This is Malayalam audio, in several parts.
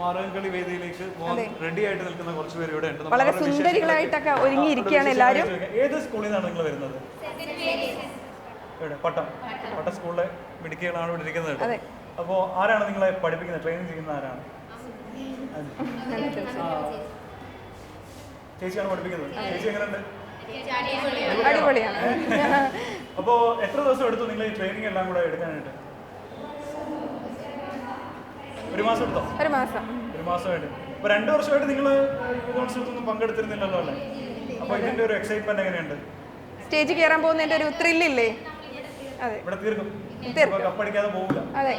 മാറകളി വേദിയിലേക്ക് റെഡി ആയിട്ട് നിൽക്കുന്ന കുറച്ച് പേര് ഇവിടെ ഉണ്ട്. വളരെ സുന്ദരികളായിട്ടൊക്കെ ഒരുങ്ങിയിരിക്കുകയാണ് എല്ലാരും എല്ലാവരും. ഏത് സ്കൂളിൽ നിന്നാണ് നിങ്ങൾ വരുന്നത്? ഇവിടെ പട്ടം. പട്ട. സ്കൂളിലെ മിടുക്കികളാണ് ഇവിടെ ഇരിക്കുന്നത് അപ്പോ അപ്പോൾ ആരാണ് നിങ്ങളെ പഠിപ്പിക്കുന്നത്? ട്രെയിനിങ് ചെയ്യുന്ന ആരാണ്. ചേച്ചിയാണ് പഠിപ്പിക്കുന്നത്. ചേച്ചി എങ്ങനെയുണ്ട്? അടിപൊളിയാണ്. അപ്പോൾ എത്ര ദിവസം എടുത്തു നിങ്ങൾ ഈ ട്രെയിനിങ് എല്ലാം കൂടെ എടുക്കാനായിട്ട്? ഒരു മാസം എടുത്തോ ഒരു മാസം. ഒരു മാസമായിട്ട് ഇപ്പൊ രണ്ടു വർഷമായിട്ട് നിങ്ങൾ യുവോത്സവത്തൊന്നും പങ്കെടുത്തിരുന്നില്ലല്ലോ അല്ലേ? അപ്പൊ ഇതിന്റെ ഒരു എക്സൈറ്റ്മെന്റ് എങ്ങനെയുണ്ട്? സ്റ്റേജിൽ കയറാൻ പോകുന്നതിന്റെ ഒരു ത്രില്ലില്ലേ അതെ. ഇവിടെ തീർക്കും. കപ്പടിക്കാതെ പോകില്ല അതെ.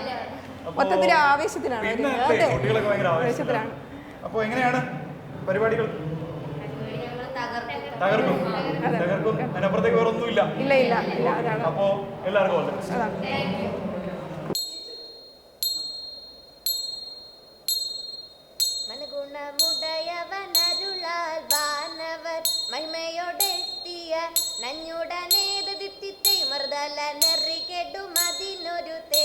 അപ്പോ മൊത്തത്തിൽ ആവേശത്തിലാണ്. അതെ. കുട്ടികളൊക്കെ ഭയങ്കര ആവേശത്തിലാണ്. ആവേശത്തിലാണ്. അപ്പൊ എങ്ങനെയാണ് പരിപാടികൾ? തകർക്കും. തകർക്കും. അതിനപ്പുറത്തേക്ക് വേറെ ഒന്നുമില്ല ഇല്ല ഇല്ല. അപ്പോ എല്ലാവർക്കും ഗുണമുടയവനരുളാൽ വാനവർ മഹിമയോടെത്തിയ നഞ്ഞുടനേതതിത്തിത്തെ മൃദല നെറികെടുമതിനൊരു തേ